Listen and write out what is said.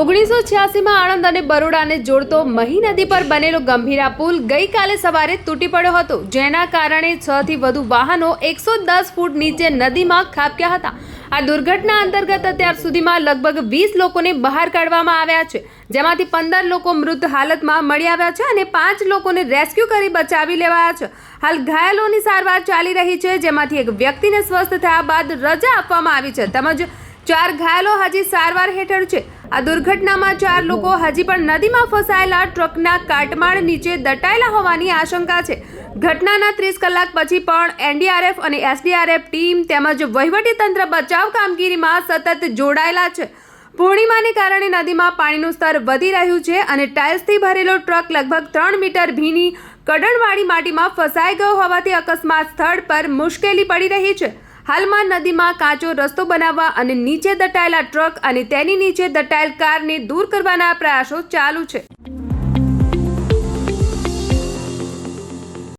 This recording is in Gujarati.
ઓગણીસો છ્યાસીમાં આણંદ અને બરોડાને જોડતો મહી નદી પર બનેલો ગંભીરા પુલ ગઈકાલે સવારે તૂટી પડ્યો હતો, જેના કારણે છ થી વધુ વાહનો એકસો દસ ફૂટ નીચે નદીમાં ખાબક્યા હતા. આ દુર્ઘટના અંતર્ગત અત્યાર સુધીમાં લગભગ વીસ લોકોને બહાર કાઢવામાં આવ્યા છે, જેમાંથી પંદર લોકો મૃત હાલતમાં મળી આવ્યા છે અને પાંચ લોકોને રેસ્ક્યુ કરી બચાવી લેવાયા છે. હાલ ઘાયલોની સારવાર ચાલી રહી છે, જેમાંથી એક વ્યક્તિને સ્વસ્થ થયા બાદ રજા આપવામાં આવી છે. તેમજ ચાર ઘાયલો હજી સારવાર હેઠળ છે. આ દુર્ઘટનામાં ચાર લોકો હજી પણ નદીમાં ફસાયેલા ટ્રકના કાટમાળ નીચે દટાયેલા હોવાની આશંકા છે. ઘટનાના ત્રીસ કલાક પછી પણ એનડીઆરએફ અને એસડીઆરએફ ટીમ તેમજ વહીવટીતંત્ર બચાવ કામગીરીમાં સતત જોડાયેલા છે. પૂર્ણિમાને કારણે નદીમાં પાણીનું સ્તર વધી રહ્યું છે અને ટાઇલ્સથી ભરેલો ટ્રક લગભગ ત્રણ મીટર ભીની, કડણવાળી માટીમાં ફસાઈ ગયો હોવાથી અકસ્માત સ્થળ પર મુશ્કેલી પડી રહી છે. હાલમાં નદીમાં કાચો રસ્તો બનાવવા અને નીચે દટાયેલા ટ્રક અને તેની નીચે દટાયેલ કારને દૂર કરવાના પ્રયાસો ચાલુ છે.